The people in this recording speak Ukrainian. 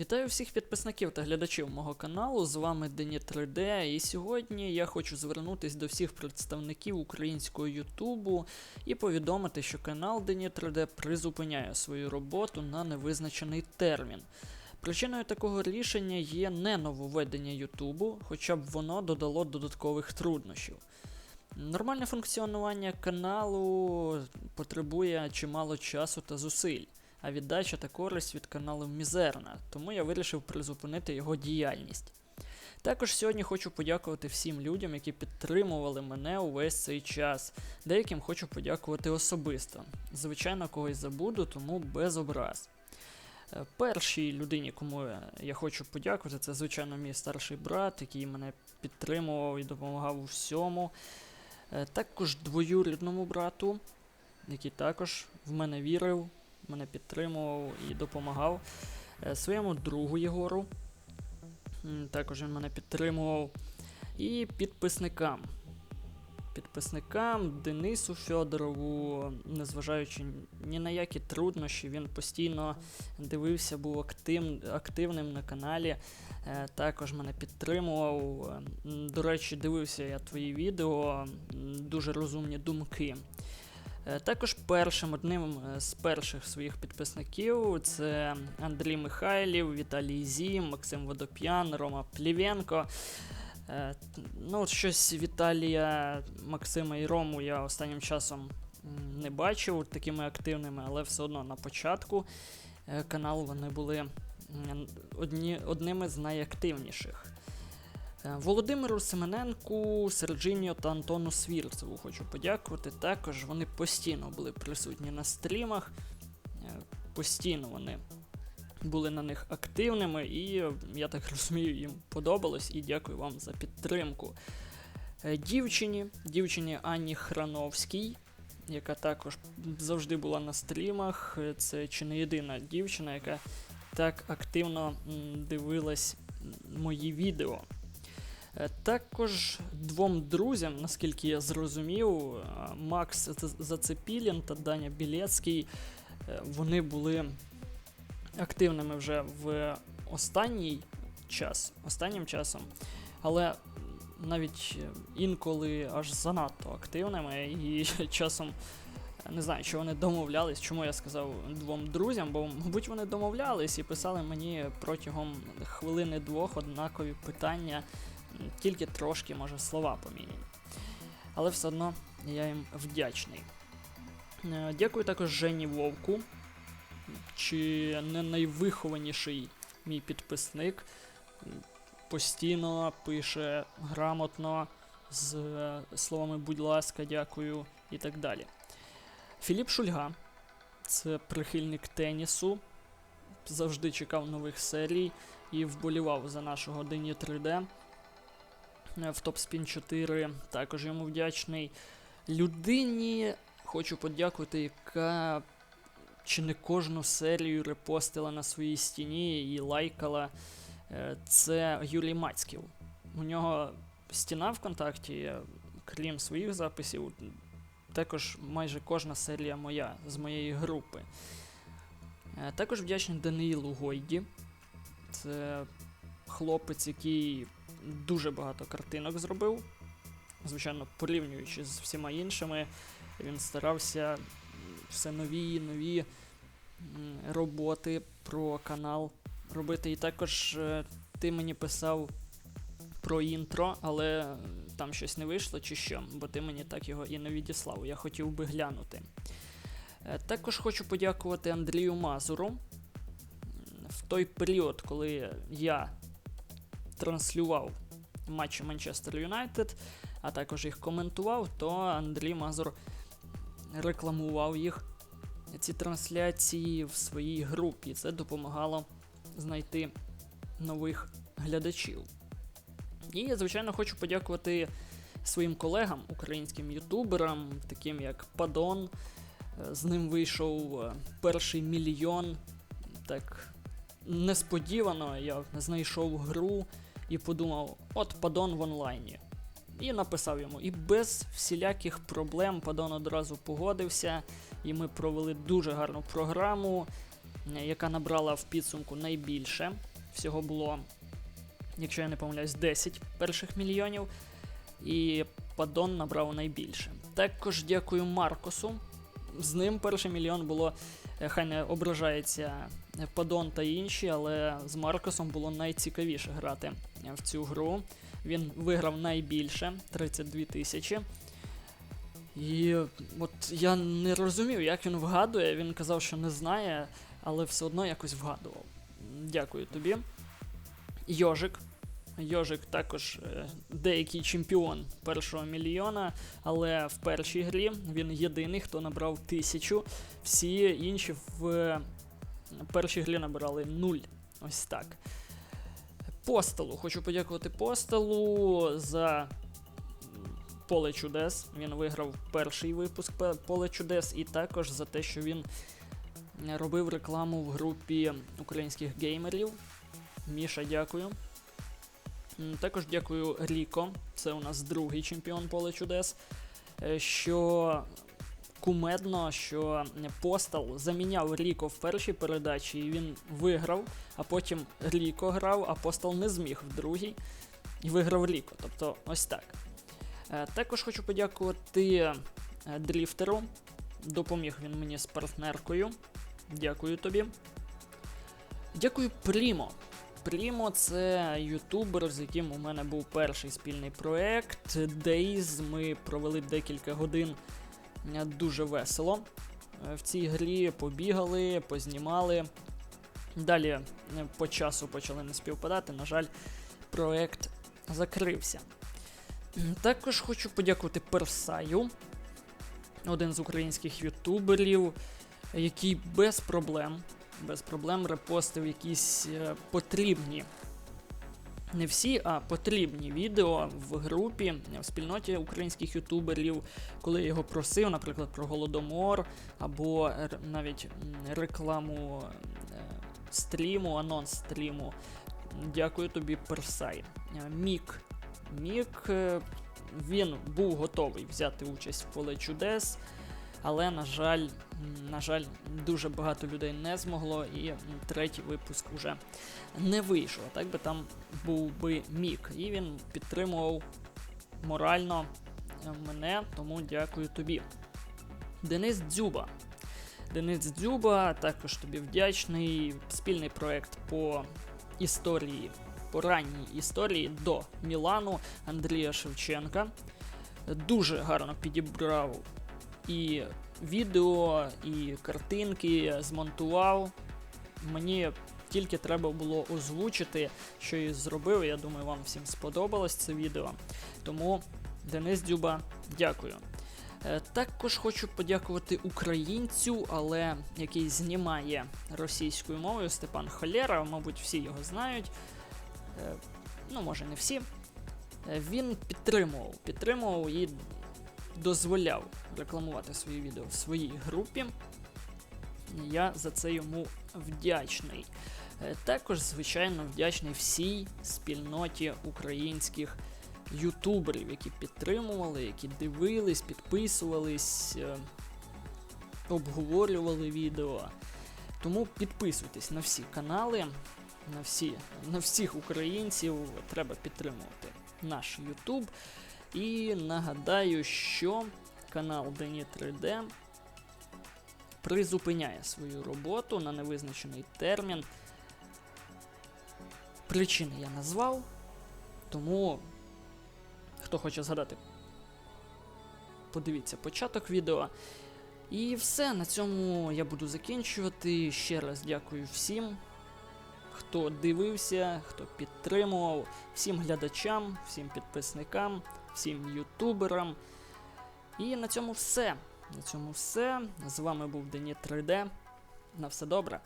Вітаю всіх підписників та глядачів мого каналу. З вами Дені 3D, і сьогодні я хочу звернутися до всіх представників українського Ютубу і повідомити, що канал Дені 3D призупиняє свою роботу на невизначений термін. Причиною такого рішення є не нововведення Ютубу, хоча б воно додало додаткових труднощів. Нормальне функціонування каналу потребує чимало часу та зусиль а віддача та користь від каналу мізерна, тому я вирішив призупинити його діяльність. Також сьогодні хочу подякувати всім людям, які підтримували мене увесь цей час. Деяким хочу подякувати особисто. Звичайно, когось забуду, тому без образ. Е, Першій людині, кому я- хочу подякувати, це, звичайно, мій старший брат, який мене підтримував і допомагав у всьому. Е, Також двоюрідному брату, який також в мене вірив, мене підтримував і допомагав. Е, Своєму другу Єгору. Також він мене підтримував. І підписникам. Підписникам Денису Федорову, незважаючи ні на які труднощі, він постійно дивився, був актив, активним на каналі. Е, Також мене підтримував. До речі, дивився я твої відео, дуже розумні думки. Е, Також першим одним е, з перших своїх підписників це Андрій Михайлів, Віталій Зім, Максим Водоп'ян, Рома Плівенко. Е, Ну, щось Віталія, Максима і Рому я останнім часом не бачив такими активними, але все одно на початку каналу вони були одні, одними з найактивніших. Е, Володимиру Семененку, Серджиньо та Антону Свірцеву хочу подякувати. Також вони постійно були присутні на стрімах, е, постійно вони були на них активними, і е, я так розумію, їм подобалось і дякую вам за підтримку. Дівчині, дівчині Анні Храновській, яка також завжди була на стрімах. Це чи не єдина дівчина, яка так активно дивилась мої відео. Е, Також двом друзям, наскільки я зрозумів, е, Макс Зацепілін та Даня Білецький, е, вони були активними вже в останній час, останнім часом, але навіть інколи аж занадто активними і часом. Не знаю, чи вони домовлялись, чому я сказав двом друзям, бо, мабуть, вони домовлялись і писали мені протягом хвилини-двох однакові питання, тільки трошки, може, слова поміняні. Але все одно я їм вдячний. Е, Дякую також Жені Вовку, чи не найвихованіший мій підписник. Постійно пише грамотно з е, словами будь ласка, дякую і так далі. Філіп Шульга це прихильник тенісу, завжди чекав нових серій і вболівав за нашого Дені 3D е, в Топспін 4. Також йому вдячний. Людині хочу подякувати, яка чи не кожну серію репостила на своїй стіні і лайкала. Е, Це Юрій Мацьків. У нього стіна ВКонтакті, е, крім своїх записів, також майже кожна серія моя з моєї групи. Е, Також вдячний Даниїлу Гойді. Це хлопець, який дуже багато картинок зробив. Звичайно, порівнюючи з всіма іншими, він старався все нові і нові роботи про канал робити. І також е, ти мені писав про інтро, але там щось не вийшло чи що, бо ти мені так його і не відіслав. Я хотів би глянути. Е, Також хочу подякувати Андрію Мазуру. В той період, коли я транслював матчі Манчестер Юнайтед, а також їх коментував, то Андрій Мазур рекламував їх, ці трансляції в своїй групі. Це допомагало знайти нових глядачів. І звичайно, хочу подякувати своїм колегам, українським ютуберам, таким як Падон. З ним вийшов е, перший мільйон. Так несподівано я знайшов гру і подумав: от Падон в онлайні. І написав йому. І без всіляких проблем Падон одразу погодився, і ми провели дуже гарну програму, е, яка набрала в підсумку найбільше Всього було, якщо я не помиляюсь, 10 перших мільйонів. І Падон набрав найбільше. Також дякую Маркосу. З ним перший мільйон було, хай не ображається е, Падон та інші, але з Маркосом було найцікавіше грати е, в цю гру. Він виграв найбільше 32 тисячі. І от я не розумів, як він вгадує. Він казав, що не знає, але все одно якось вгадував. Дякую тобі. Йожик. Йожик також е, деякий чемпіон першого мільйона, але в першій грі він єдиний, хто набрав тисячу. Всі інші в е, першій грі набирали нуль. Ось так. Постелу. Хочу подякувати Постелу за Поле чудес. Він виграв перший випуск Поле чудес, і також за те, що він робив рекламу в групі українських геймерів. Міша, дякую. Також дякую Ріко, це у нас другий чемпіон поле чудес. е, Що кумедно, що Постал заміняв Ріко в першій передачі, і він виграв, а потім Ріко грав, а Постал не зміг в другій і виграв Ріко. Тобто ось так. Е, Також хочу подякувати е, Дріфтеру. Допоміг він мені з партнеркою. Дякую тобі. Дякую Прімо. Прімо це ютубер, з яким у мене був перший спільний проект. Days. Ми провели декілька годин дуже весело. Е, В цій грі побігали, познімали. Далі е, по часу почали не співпадати. На жаль, проект закрився. Також хочу подякувати Персаю, один з українських ютуберів, який без проблем, без проблем репостив якісь е, потрібні. Не всі, а потрібні відео в групі, в спільноті українських ютуберів, коли я його просив, наприклад, про Голодомор, або навіть рекламу е, стріму, анонс стріму. Дякую тобі, Персай. Е, Мік Мік він був готовий взяти участь в поле чудес, але, на жаль, на жаль, дуже багато людей не змогло, і третій випуск вже не вийшов. Так би там був би Мік. І він підтримував морально мене, тому дякую тобі. Денис Дзюба. Денис Дзюба, також тобі вдячний. Спільний проект по історії по ранній історії до Мілану Андрія Шевченка. Дуже гарно підібрав і відео, і картинки, змонтував. Мені тільки треба було озвучити, що і зробив. Я думаю, вам всім сподобалось це відео. Тому, Денис Дюба, дякую. Е, Також хочу подякувати українцю, але який знімає російською мовою Степан Холєра, мабуть, всі його знають. Е, ну, може, не всі. Е, Він підтримував, підтримував і дозволяв рекламувати свої відео в своїй групі. Я за це йому вдячний. Е, Також, звичайно, вдячний всій спільноті українських ютуберів, які підтримували, які дивились, підписувались, е, обговорювали відео. Тому підписуйтесь на всі канали, на, всі, на всіх українців. Треба підтримувати наш YouTube. І нагадаю, що канал Дені 3D призупиняє свою роботу на невизначений термін. Причини я назвав, тому хто хоче згадати, подивіться початок відео. І все, на цьому я буду закінчувати. Ще раз дякую всім, хто дивився, хто підтримував, всім глядачам, всім підписникам, всім ютуберам. І на цьому все. На цьому все. З вами був Дені 3D. На все добре.